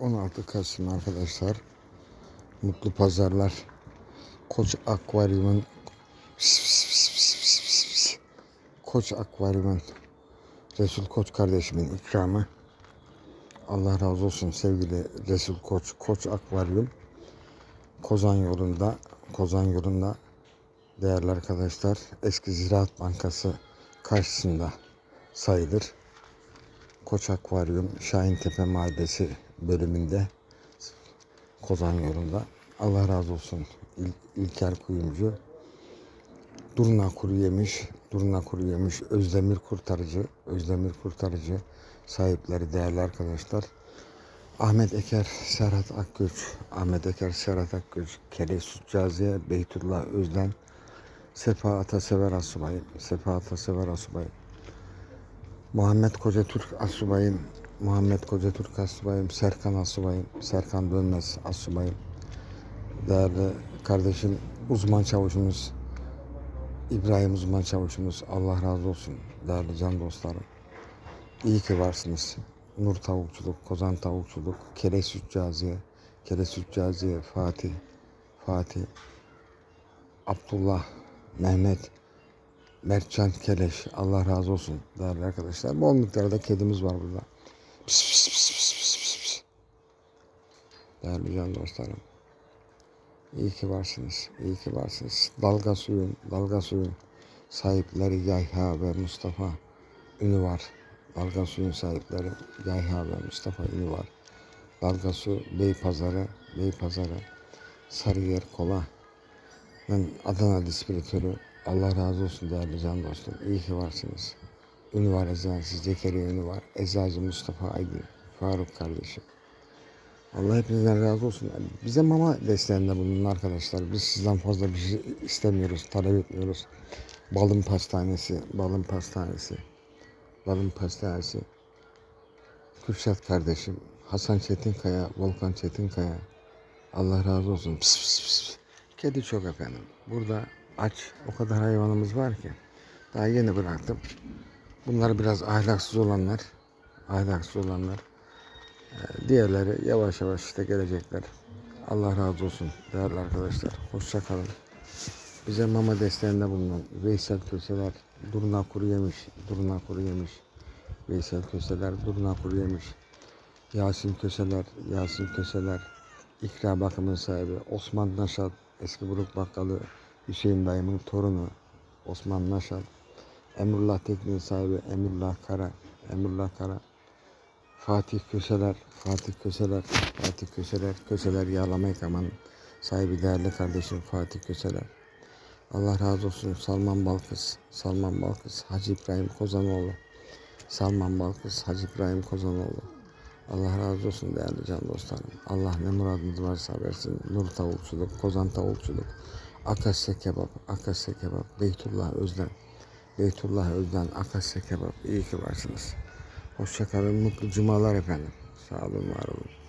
16 Kasım arkadaşlar. Mutlu pazarlar. Koç Akvaryum'un Koç Akvaryum'un Resul Koç kardeşimin ikramı. Allah razı olsun sevgili Resul Koç. Koç Akvaryum. Kozan yolunda, Kozan yolunda değerli arkadaşlar eski Ziraat Bankası karşısında sayılır. Koç Akvaryum Şahintepe Mahallesi bölümünde Kozan yolunda. Allah razı olsun İl, İlker Kuyumcu. Durna Kuru Yemiş, Durna Kuru Yemiş, Özdemir Kurtarıcı, Özdemir Kurtarıcı sahipleri değerli arkadaşlar. Ahmet Eker, Serhat Akgüç, Ahmet Eker, Serhat Akgüç, Kele Sütcaziye, Beytullah Özden, Sefa Atasever Asubayım, Sefa Atasever Asubayım, Muhammed Koca Türk Asubayım, Muhammed Koca Türk Asubayım, Serkan Asubayım, Serkan Dönmez Asubayım, değerli kardeşim uzman çavuşumuz, İbrahim uzman çavuşumuz, Allah razı olsun değerli can dostlarım. İyi ki varsınız. Nur Tavukçuluk, Kozan Tavukçuluk, Kere Sütcaziye, Kere Sütcaziye, Fatih, Fatih, Abdullah, Mehmet, Mertcan Keleş, Allah razı olsun değerli arkadaşlar. Bol miktarda kedimiz var burada. Pis pis pis pis pis pis pis. Değerli can dostlarım. İyi ki varsınız, iyi ki varsınız. Dalga suyun, dalga suyun sahipleri Yahya ve Mustafa Ünü var. Dalga suyun sahipleri Yahya ve Mustafa Ünü var. Dalga su Beypazarı, Beypazarı, Sarıyer Kola. Ben Adana distribütörü. Allah razı olsun değerli can dostum. İyi ki varsınız. Ünü var eczanesi, Zekeriya Ünü var. Eczacı Mustafa Aydın, Faruk kardeşim. Allah hepinizden razı olsun. Bize mama desteğinde bulunun arkadaşlar. Biz sizden fazla bir şey istemiyoruz, talep etmiyoruz. Balın pastanesi, balın pastanesi, balın pastanesi. Kürşat kardeşim, Hasan Çetinkaya, Volkan Çetinkaya. Allah razı olsun. Pıs pıs pıs. Kedi çok efendim. Burada aç o kadar hayvanımız var ki. Daha yeni bıraktım. Bunlar biraz ahlaksız olanlar. Ahlaksız olanlar. Ee, Diğerleri yavaş yavaş işte gelecekler. Allah razı olsun değerli arkadaşlar. Hoşça kalın. Bize mama desteğinde bulunan Veysel Köseler, Durna Kuru Yemiş, Durna Kuru Yemiş. Veysel Köseler, Durna Kuru Yemiş. Yasin Köseler, Yasin Köseler. İkra bakımın sahibi Osman Naşat, eski Buruk Bakkalı Hüseyin dayımın torunu Osman Naşat. Emrullah Tekniğin sahibi Emrullah Kara, Emrullah Kara. Fatih Köseler, Fatih Köseler, Fatih Köseler, Köseler Yağlama Yıkamanın sahibi değerli kardeşim Fatih Köseler. Allah razı olsun Salman Balkız, Salman Balkız, Hacı İbrahim Kozanoğlu, Salman Balkız, Hacı İbrahim Kozanoğlu. Allah razı olsun değerli can dostlarım. Allah ne muradınız varsa versin. Nur tavukçuluk, kozan tavukçuluk, Akasya kebap, Akasya kebap, Beytullah Özden, Beytullah Özden, Akasya kebap. İyi ki varsınız. Hoşçakalın, mutlu cumalar efendim. Sağ olun, var olun.